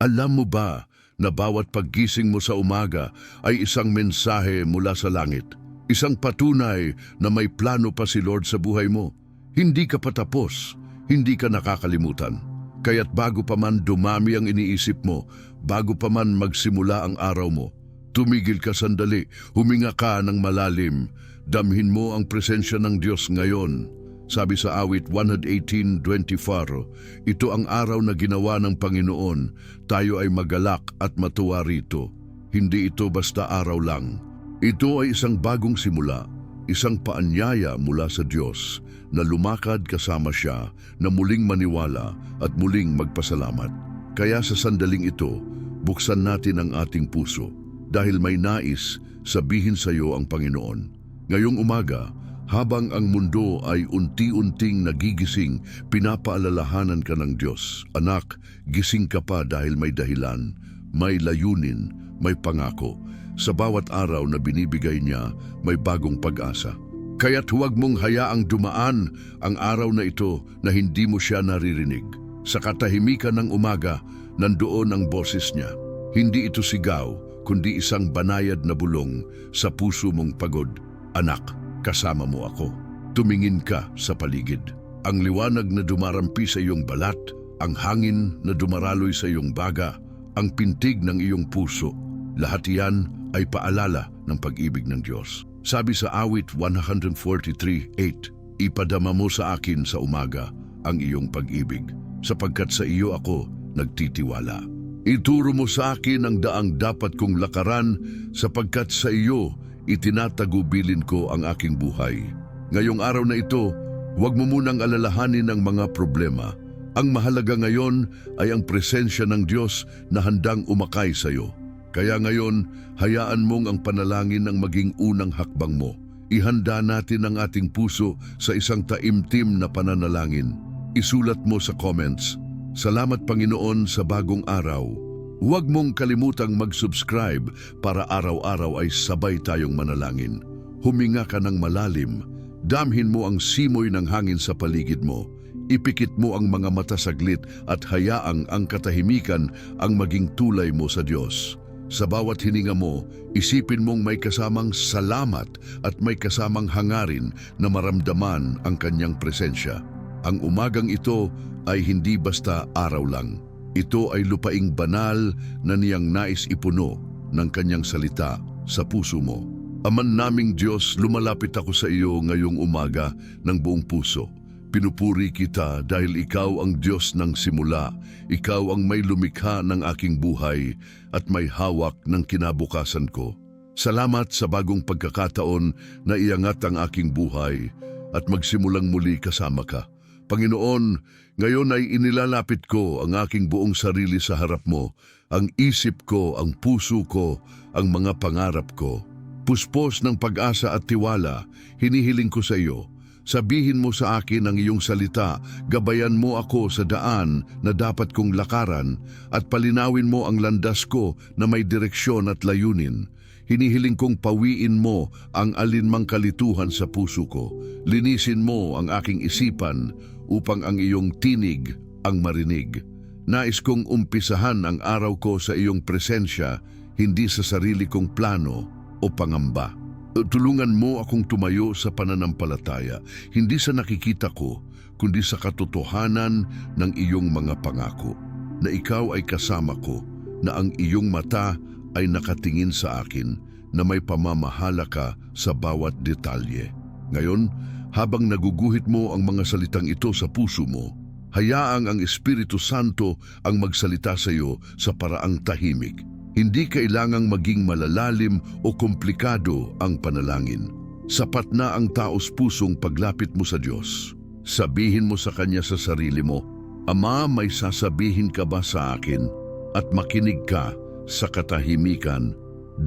Alam mo ba na bawat paggising mo sa umaga ay isang mensahe mula sa langit? Isang patunay na may plano pa si Lord sa buhay mo. Hindi ka patapos, hindi ka nakakalimutan. Kaya't bago pa man dumami ang iniisip mo, bago pa man magsimula ang araw mo, tumigil ka sandali, huminga ka ng malalim, damhin mo ang presensya ng Diyos ngayon. Sabi sa awit 118.24, ito ang araw na ginawa ng Panginoon, tayo ay magalak at matuwa rito. Hindi ito basta araw lang. Ito ay isang bagong simula, isang paanyaya mula sa Diyos na lumakad kasama siya na muling maniwala at muling magpasalamat. Kaya sa sandaling ito, buksan natin ang ating puso dahil may nais sabihin sa iyo ang Panginoon. Ngayong umaga, habang ang mundo ay unti-unting nagigising, pinapaalalahanan ka ng Diyos. Anak, gising ka pa dahil may dahilan, may layunin, may pangako. Sa bawat araw na binibigay niya, may bagong pag-asa. Kaya't huwag mong hayaang dumaan ang araw na ito na hindi mo siya naririnig. Sa katahimikan ng umaga, nandoon ang boses niya. Hindi ito sigaw, kundi isang banayad na bulong sa puso mong pagod. Anak, kasama mo ako. Tumingin ka sa paligid. Ang liwanag na dumarampi sa iyong balat, ang hangin na dumaraloy sa iyong baga, ang pintig ng iyong puso, lahat iyan ay paalala ng pag-ibig ng Diyos. Sabi sa awit 143.8, Ipadama mo sa akin sa umaga ang iyong pag-ibig, sapagkat sa iyo ako nagtitiwala. Ituro mo sa akin ang daang dapat kong lakaran, sapagkat sa iyo itinatagubilin ko ang aking buhay. Ngayong araw na ito, huwag mo munang alalahanin ang mga problema. Ang mahalaga ngayon ay ang presensya ng Diyos na handang umakay sa iyo. Kaya ngayon, hayaan mong ang panalangin ang maging unang hakbang mo. Ihanda natin ang ating puso sa isang taimtim na pananalangin. Isulat mo sa comments, Salamat Panginoon sa bagong araw. Huwag mong kalimutang mag-subscribe para araw-araw ay sabay tayong manalangin. Huminga ka ng malalim. Damhin mo ang simoy ng hangin sa paligid mo. Ipikit mo ang mga mata saglit at hayaang ang katahimikan ang maging tulay mo sa Diyos. Sa bawat hininga mo, isipin mong may kasamang salamat at may kasamang hangarin na maramdaman ang kanyang presensya. Ang umagang ito ay hindi basta araw lang. Ito ay lupaing banal na niyang nais ipuno ng kanyang salita sa puso mo. Aman naming Diyos, lumalapit ako sa iyo ngayong umaga ng buong puso. Pinupuri kita dahil ikaw ang Diyos ng simula. Ikaw ang may lumikha ng aking buhay at may hawak ng kinabukasan ko. Salamat sa bagong pagkakataon na iangat ang aking buhay at magsimulang muli kasama ka. Panginoon, ngayon ay inilalapit ko ang aking buong sarili sa harap mo, ang isip ko, ang puso ko, ang mga pangarap ko. Puspos ng pag-asa at tiwala, hinihiling ko sa iyo. Sabihin mo sa akin ang iyong salita, gabayan mo ako sa daan na dapat kong lakaran at palinawin mo ang landas ko na may direksyon at layunin. Hinihiling kong pawiin mo ang alinmang kalituhan sa puso ko. Linisin mo ang aking isipan upang ang iyong tinig ang marinig. Nais kong umpisahan ang araw ko sa iyong presensya, hindi sa sarili kong plano o pangamba. Tulungan mo akong tumayo sa pananampalataya, hindi sa nakikita ko, kundi sa katotohanan ng iyong mga pangako. Na ikaw ay kasama ko, na ang iyong mata ay nakatingin sa akin, na may pamamahala ka sa bawat detalye. Ngayon, habang naguguhit mo ang mga salitang ito sa puso mo, hayaang ang Espiritu Santo ang magsalita sa iyo sa paraang tahimik. Hindi kailangang maging malalalim o komplikado ang panalangin. Sapat na ang taos pusong paglapit mo sa Diyos. Sabihin mo sa Kanya sa sarili mo, Ama, may sasabihin ka ba sa akin? At makinig ka sa katahimikan.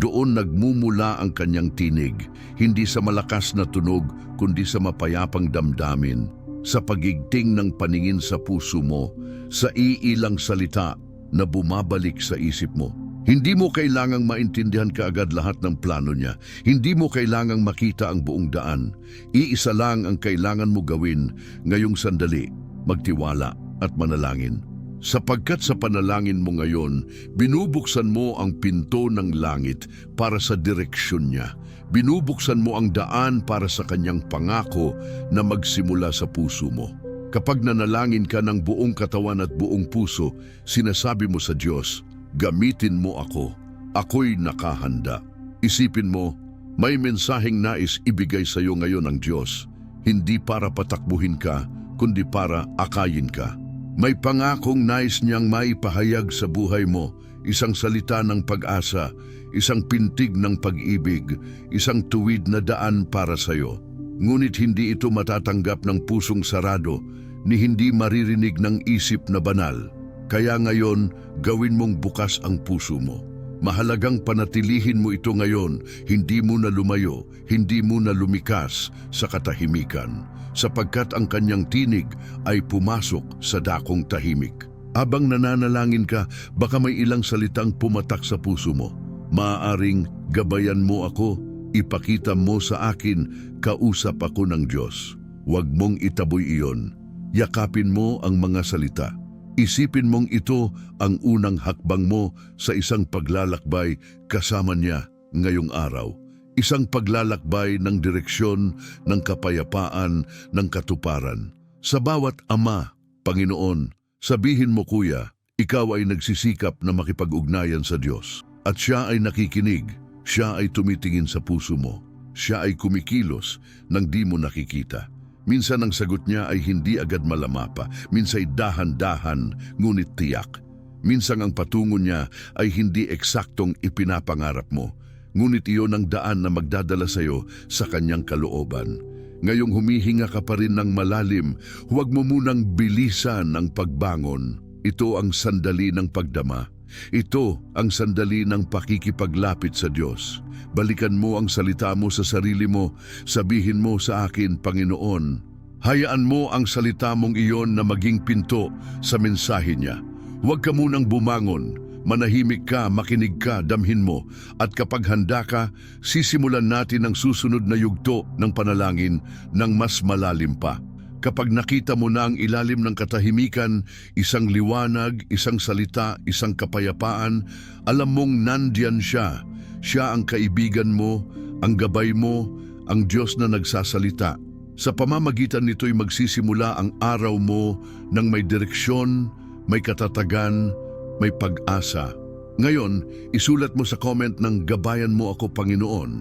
Doon nagmumula ang kanyang tinig, hindi sa malakas na tunog, kundi sa mapayapang damdamin, sa pagigting ng paningin sa puso mo, sa iilang salita na bumabalik sa isip mo. Hindi mo kailangang maintindihan kaagad lahat ng plano niya. Hindi mo kailangang makita ang buong daan. Iisa lang ang kailangan mo gawin ngayong sandali, magtiwala at manalangin. Sapagkat sa panalangin mo ngayon, binubuksan mo ang pinto ng langit para sa direksyon niya. Binubuksan mo ang daan para sa kanyang pangako na magsimula sa puso mo. Kapag nanalangin ka ng buong katawan at buong puso, sinasabi mo sa Diyos, gamitin mo ako. Ako'y nakahanda. Isipin mo, may mensaheng nais ibigay sa iyo ngayon ng Diyos, hindi para patakbuhin ka, kundi para akayin ka. May pangakong nais niyang maipahayag sa buhay mo, isang salita ng pag-asa, isang pintig ng pag-ibig, isang tuwid na daan para sa iyo. Ngunit hindi ito matatanggap ng pusong sarado, ni hindi maririnig ng isip na banal. Kaya ngayon, gawin mong bukas ang puso mo. Mahalagang panatilihin mo ito ngayon, hindi mo na lumayo, hindi mo na lumikas sa katahimikan, sapagkat ang kanyang tinig ay pumasok sa dakong tahimik. Abang nananalangin ka, baka may ilang salitang pumatak sa puso mo. Maaaring gabayan mo ako, ipakita mo sa akin, kausap ako ng Diyos. Huwag mong itaboy iyon. Yakapin mo ang mga salita. Isipin mong ito ang unang hakbang mo sa isang paglalakbay kasama niya ngayong araw. Isang paglalakbay ng direksyon, ng kapayapaan, ng katuparan. Sa bawat ama, Panginoon, sabihin mo kuya, ikaw ay nagsisikap na makipag-ugnayan sa Diyos. At siya ay nakikinig, siya ay tumitingin sa puso mo. Siya ay kumikilos nang di mo nakikita. Minsan ang sagot niya ay hindi agad malamapa, minsan ay dahan-dahan, ngunit tiyak. Minsan ang patungo niya ay hindi eksaktong ipinapangarap mo, ngunit iyon ang daan na magdadala sa iyo sa kanyang kalooban. Ngayong humihinga ka pa rin ng malalim, huwag mo munang bilisan ang pagbangon. Ito ang sandali ng pagdama. Ito ang sandali ng pakikipaglapit sa Diyos. Balikan mo ang salita mo sa sarili mo, sabihin mo sa akin, Panginoon, hayaan mo ang salita mong iyon na maging pinto sa mensahe niya. Huwag ka munang bumangon, manahimik ka, makinig ka, damhin mo, at kapag handa ka, sisimulan natin ang susunod na yugto ng panalangin ng mas malalim pa. Kapag nakita mo na ang ilalim ng katahimikan, isang liwanag, isang salita, isang kapayapaan, alam mong nandyan siya. Siya ang kaibigan mo, ang gabay mo, ang Diyos na nagsasalita. Sa pamamagitan nito'y magsisimula ang araw mo ng may direksyon, may katatagan, may pag-asa. Ngayon, isulat mo sa comment ng gabayan mo ako Panginoon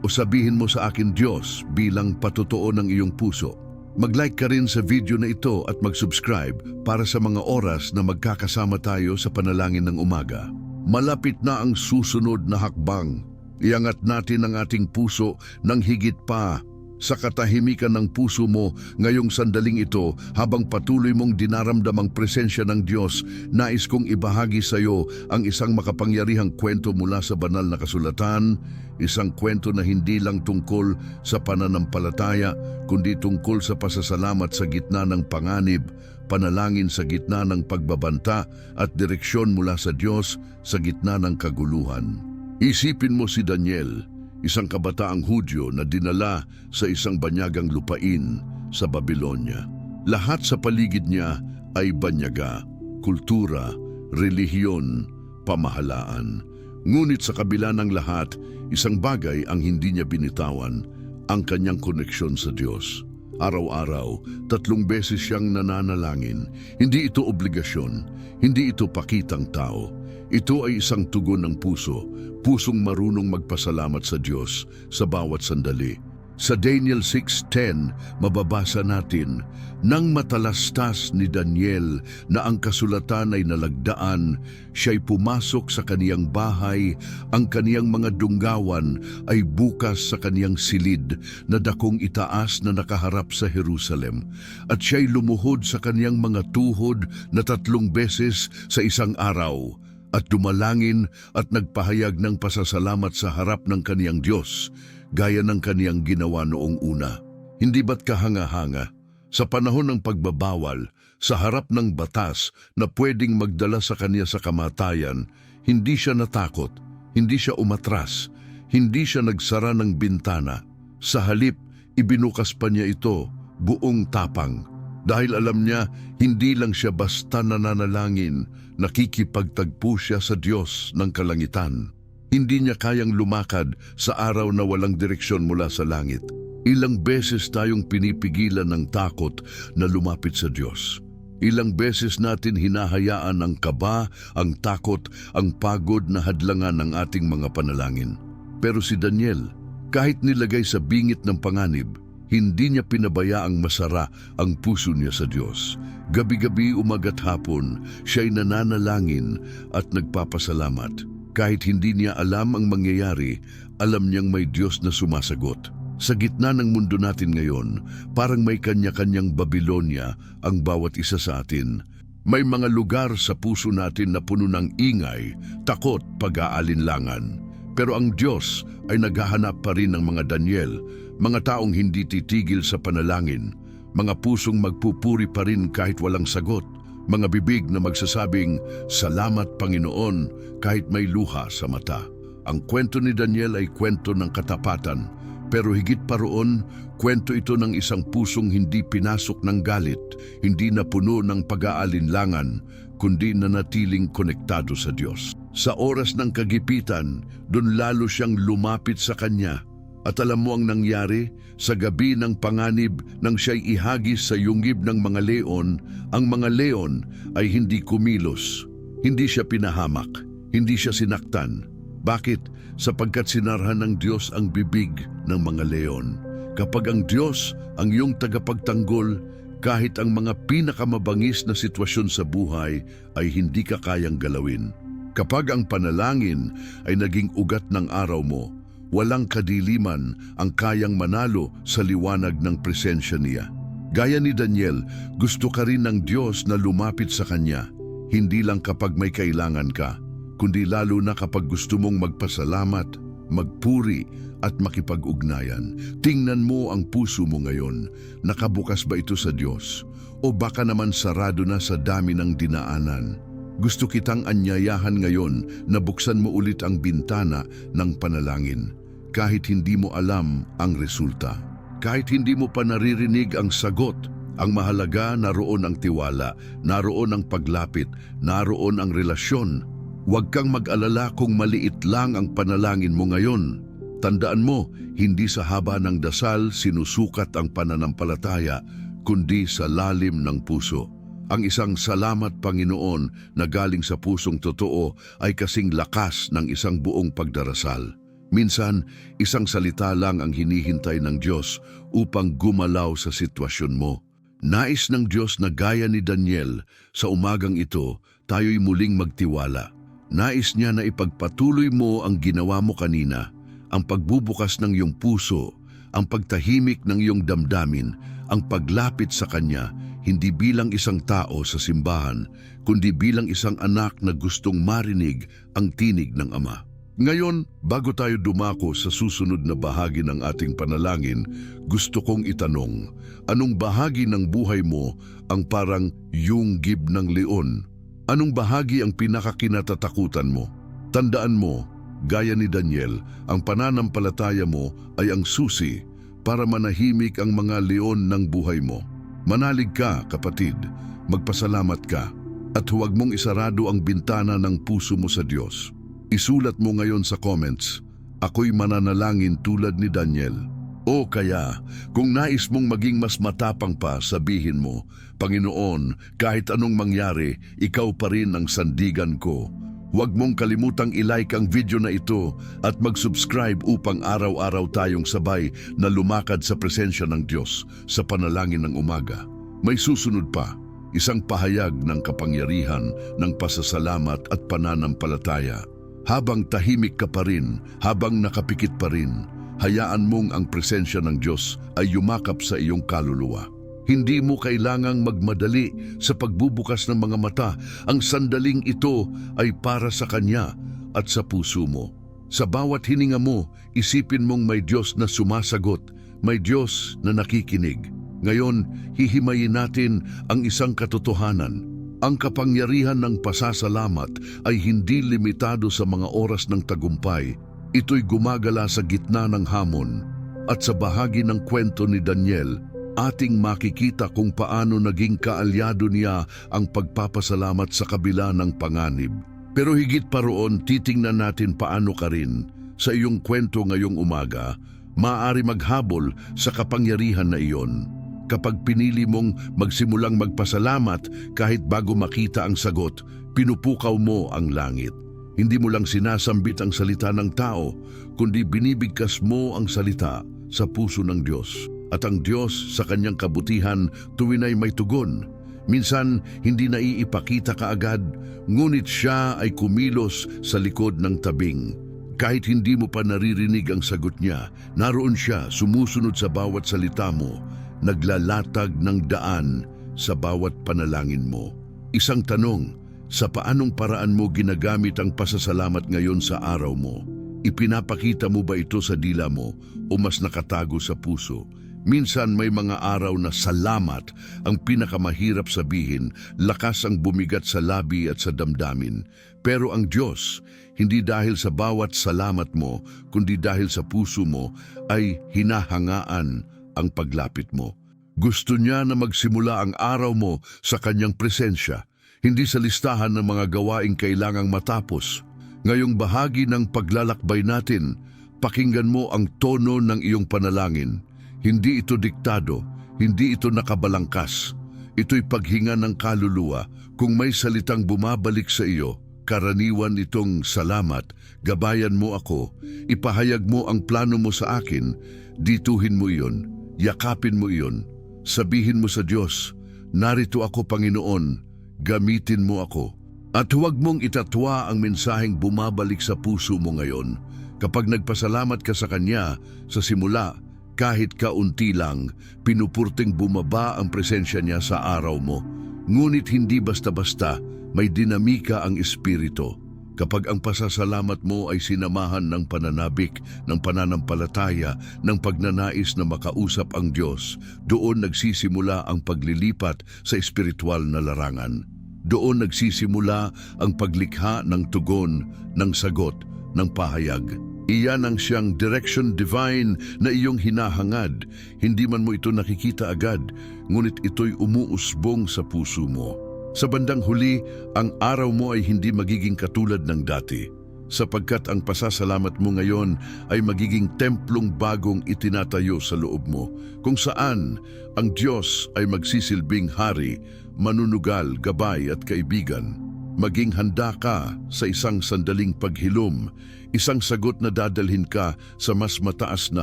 o sabihin mo sa akin Diyos bilang patutuo ng iyong puso. Mag-like ka rin sa video na ito at mag-subscribe para sa mga oras na magkakasama tayo sa panalangin ng umaga. Malapit na ang susunod na hakbang. Iangat natin ang ating puso ng higit pa sa katahimikan ng puso mo ngayong sandaling ito habang patuloy mong dinaramdam ang presensya ng Diyos, nais kong ibahagi sa iyo ang isang makapangyarihang kwento mula sa banal na kasulatan, isang kwento na hindi lang tungkol sa pananampalataya, kundi tungkol sa pasasalamat sa gitna ng panganib, panalangin sa gitna ng pagbabanta at direksyon mula sa Diyos sa gitna ng kaguluhan. Isipin mo si Daniel, isang kabataang Hudyo na dinala sa isang banyagang lupain sa Babylonia. Lahat sa paligid niya ay banyaga, kultura, relihiyon, pamahalaan. Ngunit sa kabila ng lahat, isang bagay ang hindi niya binitawan, ang kanyang koneksyon sa Diyos. Araw-araw, tatlong beses siyang nananalangin. Hindi ito obligasyon, hindi ito pakitang tao. Ito ay isang tugon ng puso, pusong marunong magpasalamat sa Diyos sa bawat sandali. Sa Daniel 6.10, mababasa natin, Nang matalastas ni Daniel na ang kasulatan ay nalagdaan, siya'y pumasok sa kaniyang bahay, ang kaniyang mga dunggawan ay bukas sa kaniyang silid na dakong itaas na nakaharap sa Jerusalem. At siya'y lumuhod sa kaniyang mga tuhod na tatlong beses sa isang araw at dumalangin at nagpahayag ng pasasalamat sa harap ng kaniyang Diyos, gaya ng kaniyang ginawa noong una. Hindi ba't kahanga-hanga? Sa panahon ng pagbabawal, sa harap ng batas na pwedeng magdala sa kanya sa kamatayan, hindi siya natakot, hindi siya umatras, hindi siya nagsara ng bintana. Sa halip, ibinukas pa niya ito, buong tapang. Dahil alam niya, hindi lang siya basta nananalangin, nakikipagtagpo siya sa Diyos ng kalangitan. Hindi niya kayang lumakad sa araw na walang direksyon mula sa langit. Ilang beses tayong pinipigilan ng takot na lumapit sa Diyos. Ilang beses natin hinahayaan ang kaba, ang takot, ang pagod na hadlangan ng ating mga panalangin. Pero si Daniel, kahit nilagay sa bingit ng panganib, hindi niya pinabayaang masara ang puso niya sa Diyos. Gabi-gabi umagat hapon, siya'y nananalangin at nagpapasalamat. Kahit hindi niya alam ang mangyayari, alam niyang may Diyos na sumasagot. Sa gitna ng mundo natin ngayon, parang may kanya-kanyang Babylonia ang bawat isa sa atin. May mga lugar sa puso natin na puno ng ingay, takot, pag-aalinlangan. Pero ang Diyos ay naghahanap pa rin ng mga Daniel, mga taong hindi titigil sa panalangin, mga pusong magpupuri pa rin kahit walang sagot, mga bibig na magsasabing, Salamat Panginoon, kahit may luha sa mata. Ang kwento ni Daniel ay kwento ng katapatan, pero higit pa roon, kwento ito ng isang pusong hindi pinasok ng galit, hindi na puno ng pag-aalinlangan, kundi nanatiling konektado sa Diyos. Sa oras ng kagipitan, doon lalo siyang lumapit sa Kanya. At alam mo ang nangyari? Sa gabi ng panganib nang siya'y ihagis sa yungib ng mga leon, ang mga leon ay hindi kumilos. Hindi siya pinahamak, hindi siya sinaktan. Bakit? Sapagkat sinarhan ng Diyos ang bibig ng mga leon. Kapag ang Diyos ang iyong tagapagtanggol, kahit ang mga pinakamabangis na sitwasyon sa buhay ay hindi ka kayang galawin. Kapag ang panalangin ay naging ugat ng araw mo, walang kadiliman ang kayang manalo sa liwanag ng presensya niya. Gaya ni Daniel, gusto ka rin ng Diyos na lumapit sa Kanya, hindi lang kapag may kailangan ka, kundi lalo na kapag gusto mong magpasalamat, magpuri at makipag-ugnayan. Tingnan mo ang puso mo ngayon. Nakabukas ba ito sa Diyos? O baka naman sarado na sa dami ng dinaanan? Gusto kitang anyayahan ngayon na buksan mo ulit ang bintana ng panalangin. Kahit hindi mo alam ang resulta. Kahit hindi mo pa naririnig ang sagot, ang mahalaga naroon ang tiwala, naroon ang paglapit, naroon ang relasyon. Huwag kang mag-alala kung maliit lang ang panalangin mo ngayon. Tandaan mo, hindi sa haba ng dasal sinusukat ang pananampalataya, kundi sa lalim ng puso. Ang isang salamat Panginoon na galing sa pusong totoo ay kasing lakas ng isang buong pagdarasal. Minsan, isang salita lang ang hinihintay ng Diyos upang gumalaw sa sitwasyon mo. Nais ng Diyos na gaya ni Daniel, sa umagang ito, tayo'y muling magtiwala. Nais niya na ipagpatuloy mo ang ginawa mo kanina, ang pagbubukas ng iyong puso, ang pagtahimik ng iyong damdamin, ang paglapit sa Kanya, hindi bilang isang tao sa simbahan, kundi bilang isang anak na gustong marinig ang tinig ng Ama. Ngayon, bago tayo dumako sa susunod na bahagi ng ating panalangin, gusto kong itanong, anong bahagi ng buhay mo ang parang yung gib ng leon? Anong bahagi ang pinakakinatatakutan mo? Tandaan mo, gaya ni Daniel, ang pananampalataya mo ay ang susi para manahimik ang mga leon ng buhay mo. Manalig ka, kapatid, magpasalamat ka, at huwag mong isarado ang bintana ng puso mo sa Diyos. Isulat mo ngayon sa comments, ako'y mananalangin tulad ni Daniel. O kaya, kung nais mong maging mas matapang pa, sabihin mo, Panginoon, kahit anong mangyari, ikaw pa rin ang sandigan ko. Huwag mong kalimutang ilike ang video na ito at mag-subscribe upang araw-araw tayong sabay na lumakad sa presensya ng Diyos sa panalangin ng umaga. May susunod pa, isang pahayag ng kapangyarihan ng pasasalamat at pananampalataya. Habang tahimik ka pa rin, habang nakapikit pa rin, hayaan mong ang presensya ng Diyos ay yumakap sa iyong kaluluwa. Hindi mo kailangang magmadali sa pagbubukas ng mga mata. Ang sandaling ito ay para sa Kanya at sa puso mo. Sa bawat hininga mo, isipin mong may Diyos na sumasagot, may Diyos na nakikinig. Ngayon, hihimayin natin ang isang katotohanan. Ang kapangyarihan ng pasasalamat ay hindi limitado sa mga oras ng tagumpay. Ito'y gumagala sa gitna ng hamon. At sa bahagi ng kwento ni Daniel, ating makikita kung paano naging kaalyado niya ang pagpapasalamat sa kabila ng panganib. Pero higit pa roon, titingnan natin paano ka rin sa iyong kwento ngayong umaga, maaari maghabol sa kapangyarihan na iyon. Kapag pinili mong magsimulang magpasalamat kahit bago makita ang sagot, pinupukaw mo ang langit. Hindi mo lang sinasambit ang salita ng tao, kundi binibigkas mo ang salita sa puso ng Diyos. At ang Diyos sa kanyang kabutihan tuwin ay may tugon. Minsan hindi naiipakita kaagad, ngunit siya ay kumilos sa likod ng tabing. Kahit hindi mo pa naririnig ang sagot niya, naroon siya sumusunod sa bawat salita mo, naglalatag ng daan sa bawat panalangin mo. Isang tanong, sa paanong paraan mo ginagamit ang pasasalamat ngayon sa araw mo? Ipinapakita mo ba ito sa dila mo o mas nakatago sa puso? Minsan may mga araw na salamat ang pinakamahirap sabihin, lakas ang bumigat sa labi at sa damdamin. Pero ang Diyos, hindi dahil sa bawat salamat mo, kundi dahil sa puso mo, ay hinahangaan ang paglapit mo. Gusto niya na magsimula ang araw mo sa kanyang presensya, hindi sa listahan ng mga gawaing kailangang matapos. Ngayong bahagi ng paglalakbay natin, pakinggan mo ang tono ng iyong panalangin. Hindi ito diktado, hindi ito nakabalangkas. Ito'y paghinga ng kaluluwa kung may salitang bumabalik sa iyo. Karaniwan itong salamat, gabayan mo ako, ipahayag mo ang plano mo sa akin, dituhin mo iyon, yakapin mo iyon, sabihin mo sa Diyos, narito ako Panginoon, gamitin mo ako. At huwag mong itatwa ang mensaheng bumabalik sa puso mo ngayon. Kapag nagpasalamat ka sa Kanya sa simula, kahit kaunti lang, pinupurting bumaba ang presensya niya sa araw mo. Ngunit hindi basta-basta, may dinamika ang espiritu. Kapag ang pasasalamat mo ay sinamahan ng pananabik, ng pananampalataya, ng pagnanais na makausap ang Diyos, doon nagsisimula ang paglilipat sa espiritual na larangan. Doon nagsisimula ang paglikha ng tugon, ng sagot, ng pahayag. Iyan ang siyang direction divine na iyong hinahangad. Hindi man mo ito nakikita agad, ngunit ito'y umuusbong sa puso mo. Sa bandang huli, ang araw mo ay hindi magiging katulad ng dati sapagkat ang pasasalamat mo ngayon ay magiging templong bagong itinatayo sa loob mo, kung saan ang Diyos ay magsisilbing hari, manunugal, gabay at kaibigan. Maging handa ka sa isang sandaling paghilom, isang sagot na dadalhin ka sa mas mataas na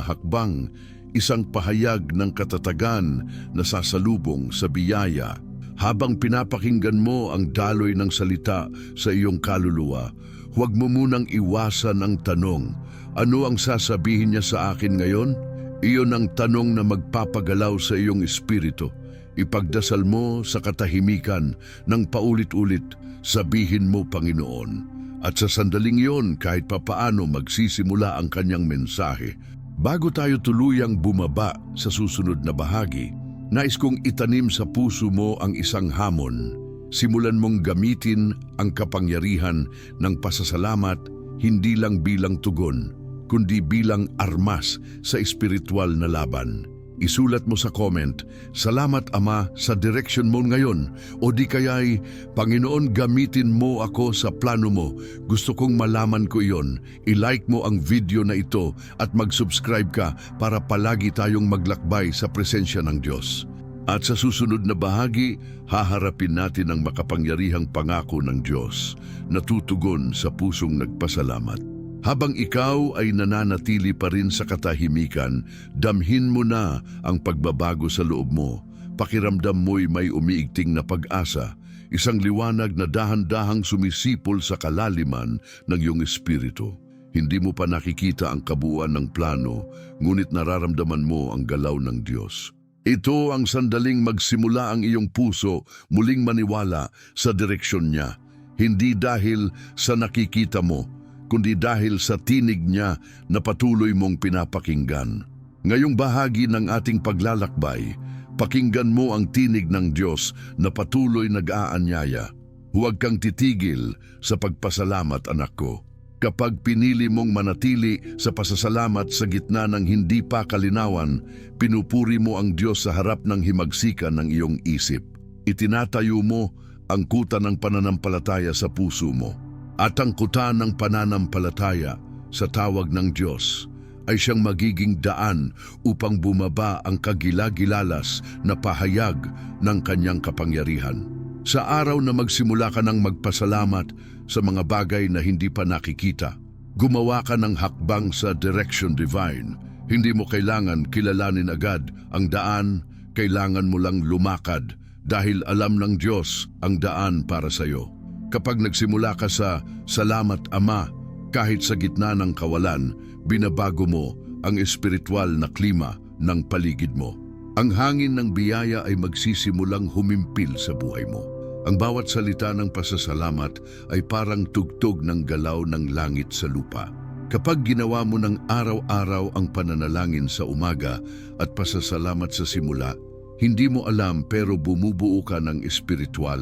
hakbang, isang pahayag ng katatagan na sasalubong sa biyaya. Habang pinapakinggan mo ang daloy ng salita sa iyong kaluluwa, huwag mo munang iwasan ang tanong, ano ang sasabihin niya sa akin ngayon? Iyon ang tanong na magpapagalaw sa iyong espiritu. Ipagdasal mo sa katahimikan ng paulit-ulit, sabihin mo Panginoon. At sa sandaling iyon kahit papaano magsisimula ang kanyang mensahe. Bago tayo tuluyang bumaba sa susunod na bahagi, nais kong itanim sa puso mo ang isang hamon. Simulan mong gamitin ang kapangyarihan ng pasasalamat hindi lang bilang tugon, kundi bilang armas sa espiritual na laban. Isulat mo sa comment, Salamat Ama sa direksyon mo ngayon o di kaya'y Panginoon gamitin mo ako sa plano mo. Gusto kong malaman ko iyon. I-like mo ang video na ito at mag-subscribe ka para palagi tayong maglakbay sa presensya ng Diyos. At sa susunod na bahagi, haharapin natin ang makapangyarihang pangako ng Diyos na tutugon sa pusong nagpasalamat. Habang ikaw ay nananatili pa rin sa katahimikan, damhin mo na ang pagbabago sa loob mo. Pakiramdam mo'y may umiigting na pag-asa, isang liwanag na dahan-dahang sumisipol sa kalaliman ng iyong espiritu. Hindi mo pa nakikita ang kabuuan ng plano, ngunit nararamdaman mo ang galaw ng Diyos. Ito ang sandaling magsimula ang iyong puso muling maniwala sa direksyon niya, hindi dahil sa nakikita mo, kundi dahil sa tinig niya na patuloy mong pinapakinggan. Ngayong bahagi ng ating paglalakbay, pakinggan mo ang tinig ng Diyos na patuloy nag-aanyaya. Huwag kang titigil sa pagpasalamat, anak ko. Kapag pinili mong manatili sa pasasalamat sa gitna ng hindi pa kalinawan, pinupuri mo ang Diyos sa harap ng himagsikan ng iyong isip. Itinatayo mo ang kuta ng pananampalataya sa puso mo. At ang kuta ng pananampalataya sa tawag ng Diyos ay siyang magiging daan upang bumaba ang kagilagilalas na pahayag ng kanyang kapangyarihan. Sa araw na magsimula ka ng magpasalamat sa mga bagay na hindi pa nakikita, gumawa ka ng hakbang sa direction divine. Hindi mo kailangan kilalanin agad ang daan, kailangan mo lang lumakad dahil alam ng Diyos ang daan para sa iyo. Kapag nagsimula ka sa Salamat Ama, kahit sa gitna ng kawalan, binabago mo ang espiritual na klima ng paligid mo. Ang hangin ng biyaya ay magsisimulang humimpil sa buhay mo. Ang bawat salita ng pasasalamat ay parang tugtog ng galaw ng langit sa lupa. Kapag ginawa mo ng araw-araw ang pananalangin sa umaga at pasasalamat sa simula, hindi mo alam pero bumubuo ka ng espiritual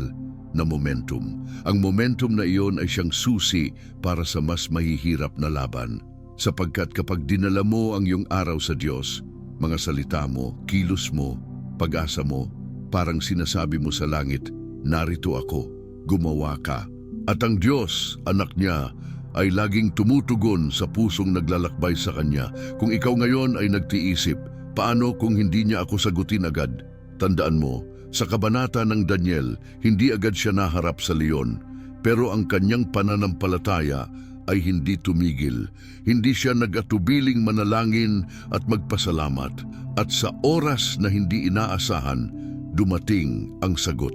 na momentum. Ang momentum na iyon ay siyang susi para sa mas mahihirap na laban. Sapagkat kapag dinala mo ang iyong araw sa Diyos, mga salita mo, kilos mo, pag-asa mo, parang sinasabi mo sa langit, narito ako, gumawa ka. At ang Diyos, anak niya, ay laging tumutugon sa pusong naglalakbay sa Kanya. Kung ikaw ngayon ay nagtiisip, paano kung hindi niya ako sagutin agad? Tandaan mo, sa kabanata ng Daniel, hindi agad siya naharap sa leon, pero ang kanyang pananampalataya ay hindi tumigil. Hindi siya nagatubiling manalangin at magpasalamat. At sa oras na hindi inaasahan, dumating ang sagot.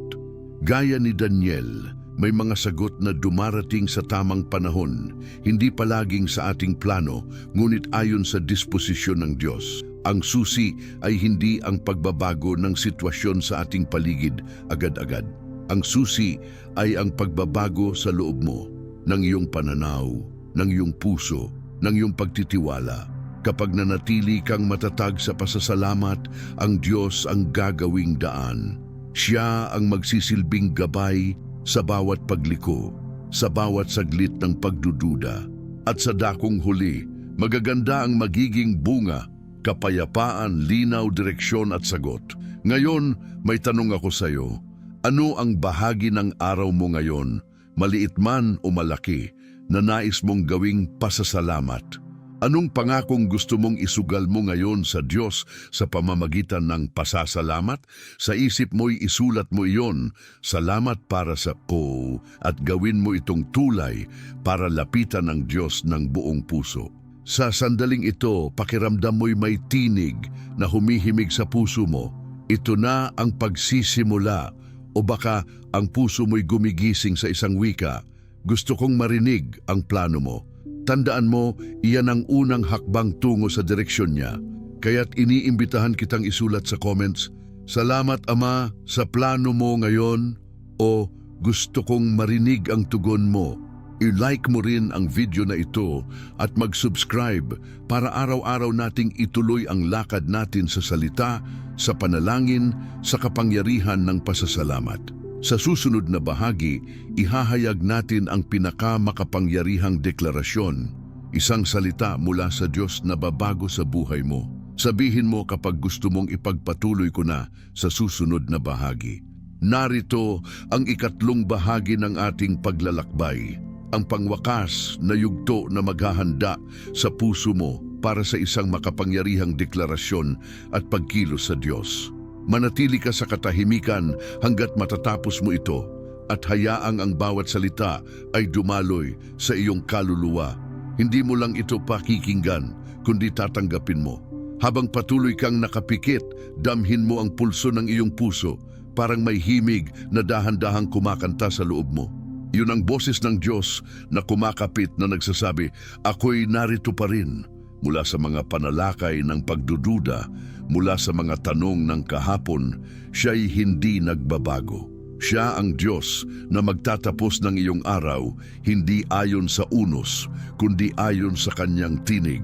Gaya ni Daniel, may mga sagot na dumarating sa tamang panahon, hindi palaging sa ating plano, ngunit ayon sa disposisyon ng Diyos. Ang susi ay hindi ang pagbabago ng sitwasyon sa ating paligid agad-agad. Ang susi ay ang pagbabago sa loob mo, ng iyong pananaw, ng iyong puso, ng iyong pagtitiwala. Kapag nanatili kang matatag sa pasasalamat, ang Diyos ang gagawing daan. Siya ang magsisilbing gabay sa bawat pagliko, sa bawat saglit ng pagdududa. At sa dakong huli, magaganda ang magiging bunga kapayapaan, linaw, direksyon at sagot. Ngayon, may tanong ako sa iyo. Ano ang bahagi ng araw mo ngayon, maliit man o malaki, na nais mong gawing pasasalamat? Anong pangakong gusto mong isugal mo ngayon sa Diyos sa pamamagitan ng pasasalamat? Sa isip mo'y isulat mo iyon, salamat para sa po at gawin mo itong tulay para lapitan ng Diyos ng buong puso. Sa sandaling ito, pakiramdam mo'y may tinig na humihimig sa puso mo. Ito na ang pagsisimula o baka ang puso mo'y gumigising sa isang wika. Gusto kong marinig ang plano mo. Tandaan mo, iyan ang unang hakbang tungo sa direksyon niya. Kaya't iniimbitahan kitang isulat sa comments, Salamat Ama sa plano mo ngayon o gusto kong marinig ang tugon mo. I-like mo rin ang video na ito at mag-subscribe para araw-araw nating ituloy ang lakad natin sa salita, sa panalangin, sa kapangyarihan ng pasasalamat. Sa susunod na bahagi, ihahayag natin ang pinakamakapangyarihang deklarasyon, isang salita mula sa Diyos na babago sa buhay mo. Sabihin mo kapag gusto mong ipagpatuloy ko na sa susunod na bahagi. Narito ang ikatlong bahagi ng ating paglalakbay ang pangwakas na yugto na maghahanda sa puso mo para sa isang makapangyarihang deklarasyon at pagkilos sa Diyos. Manatili ka sa katahimikan hanggat matatapos mo ito at hayaang ang bawat salita ay dumaloy sa iyong kaluluwa. Hindi mo lang ito pakikinggan, kundi tatanggapin mo. Habang patuloy kang nakapikit, damhin mo ang pulso ng iyong puso, parang may himig na dahan-dahang kumakanta sa loob mo. Yun ang boses ng Diyos na kumakapit na nagsasabi, Ako'y narito pa rin mula sa mga panalakay ng pagdududa, mula sa mga tanong ng kahapon, siya'y hindi nagbabago. Siya ang Diyos na magtatapos ng iyong araw, hindi ayon sa unos, kundi ayon sa kanyang tinig.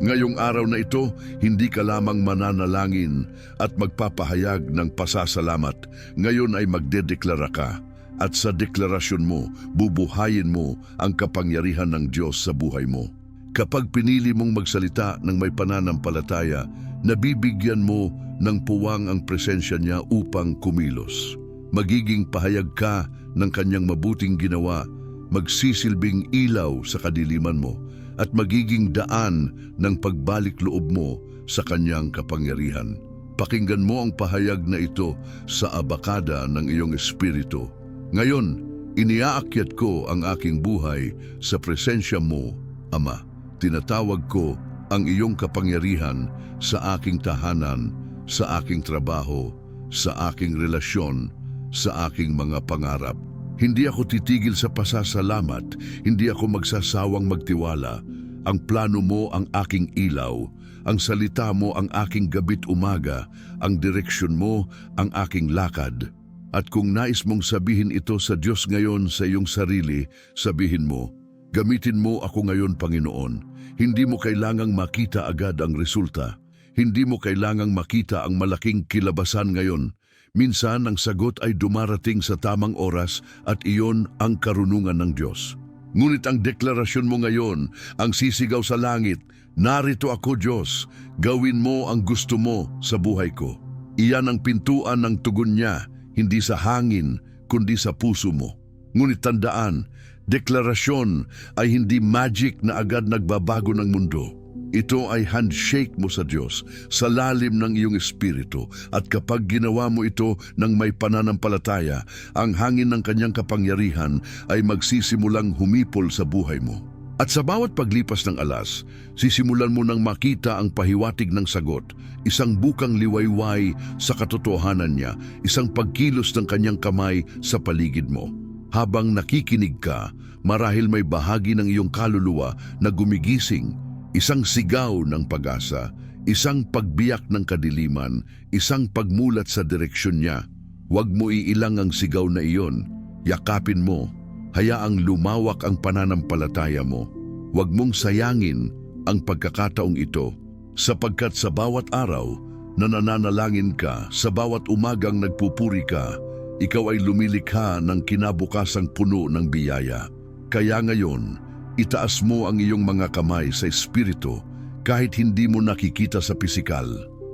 Ngayong araw na ito, hindi ka lamang mananalangin at magpapahayag ng pasasalamat. Ngayon ay magdedeklara ka At sa deklarasyon mo, bubuhayin mo ang kapangyarihan ng Diyos sa buhay mo. Kapag pinili mong magsalita ng may pananampalataya, nabibigyan mo ng puwang ang presensya niya upang kumilos. Magiging pahayag ka ng kanyang mabuting ginawa, magsisilbing ilaw sa kadiliman mo, at magiging daan ng pagbalik loob mo sa kanyang kapangyarihan. Pakinggan mo ang pahayag na ito sa abakada ng iyong espiritu. Ngayon, iniaakyat ko ang aking buhay sa presensya mo, Ama. Tinatawag ko ang iyong kapangyarihan sa aking tahanan, sa aking trabaho, sa aking relasyon, sa aking mga pangarap. Hindi ako titigil sa pasasalamat, hindi ako magsasawang magtiwala. Ang plano mo ang aking ilaw, ang salita mo ang aking gabit umaga, ang direksyon mo ang aking lakad. At kung nais mong sabihin ito sa Diyos ngayon sa iyong sarili, sabihin mo, Gamitin mo ako ngayon, Panginoon. Hindi mo kailangang makita agad ang resulta. Hindi mo kailangang makita ang malaking kilabasan ngayon. Minsan ang sagot ay dumarating sa tamang oras at iyon ang karunungan ng Diyos. Ngunit ang deklarasyon mo ngayon, ang sisigaw sa langit, Narito ako Diyos, gawin mo ang gusto mo sa buhay ko. Iyan ang pintuan ng tugon niya, hindi sa hangin, kundi sa puso mo. Ngunit tandaan, deklarasyon ay hindi magic na agad nagbabago ng mundo. Ito ay handshake mo sa Diyos, sa lalim ng iyong espiritu. At kapag ginawa mo ito ng may pananampalataya, ang hangin ng kanyang kapangyarihan ay magsisimulang humipol sa buhay mo. At sa bawat paglipas ng alas, sisimulan mo nang makita ang pahiwatig ng sagot, isang bukang liwayway sa katotohanan niya, isang pagkilos ng kanyang kamay sa paligid mo. Habang nakikinig ka, marahil may bahagi ng iyong kaluluwa na gumigising, isang sigaw ng pag-asa, isang pagbiyak ng kadiliman, isang pagmulat sa direksyon niya. Huwag mo iilang ang sigaw na iyon, yakapin mo, hayaang lumawak ang pananampalataya mo. Huwag mong sayangin ang pagkakataong ito, sapagkat sa bawat araw na nananalangin ka, sa bawat umagang nagpupuri ka, ikaw ay lumilikha ng kinabukasang puno ng biyaya. Kaya ngayon, itaas mo ang iyong mga kamay sa espiritu kahit hindi mo nakikita sa pisikal.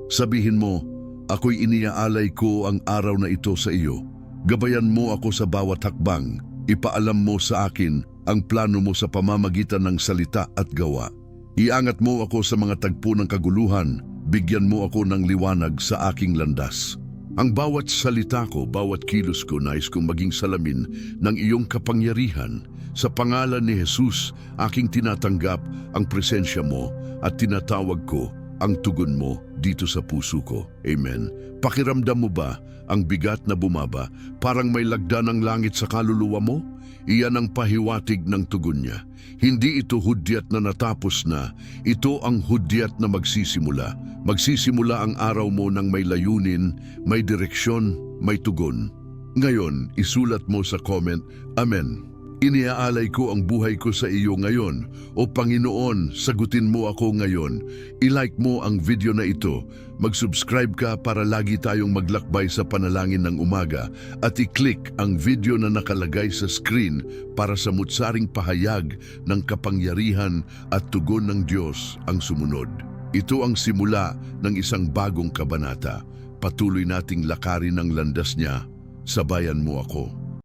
Sabihin mo, ako'y iniaalay ko ang araw na ito sa iyo. Gabayan mo ako sa bawat hakbang. Ipaalam mo sa akin ang plano mo sa pamamagitan ng salita at gawa. Iangat mo ako sa mga tagpo ng kaguluhan. Bigyan mo ako ng liwanag sa aking landas. Ang bawat salita ko, bawat kilos ko, nais kong maging salamin ng iyong kapangyarihan. Sa pangalan ni Jesus, aking tinatanggap ang presensya mo at tinatawag ko ang tugon mo dito sa puso ko. Amen. Pakiramdam mo ba ang bigat na bumaba, parang may lagda ng langit sa kaluluwa mo? Iyan ang pahiwatig ng tugon niya. Hindi ito hudyat na natapos na, ito ang hudyat na magsisimula. Magsisimula ang araw mo ng may layunin, may direksyon, may tugon. Ngayon, isulat mo sa comment, Amen. Iniaalay ko ang buhay ko sa iyo ngayon. O Panginoon, sagutin mo ako ngayon. I-like mo ang video na ito. Mag-subscribe ka para lagi tayong maglakbay sa panalangin ng umaga at i-click ang video na nakalagay sa screen para sa mutsaring pahayag ng kapangyarihan at tugon ng Diyos ang sumunod. Ito ang simula ng isang bagong kabanata. Patuloy nating lakarin ang landas niya. Sabayan mo ako.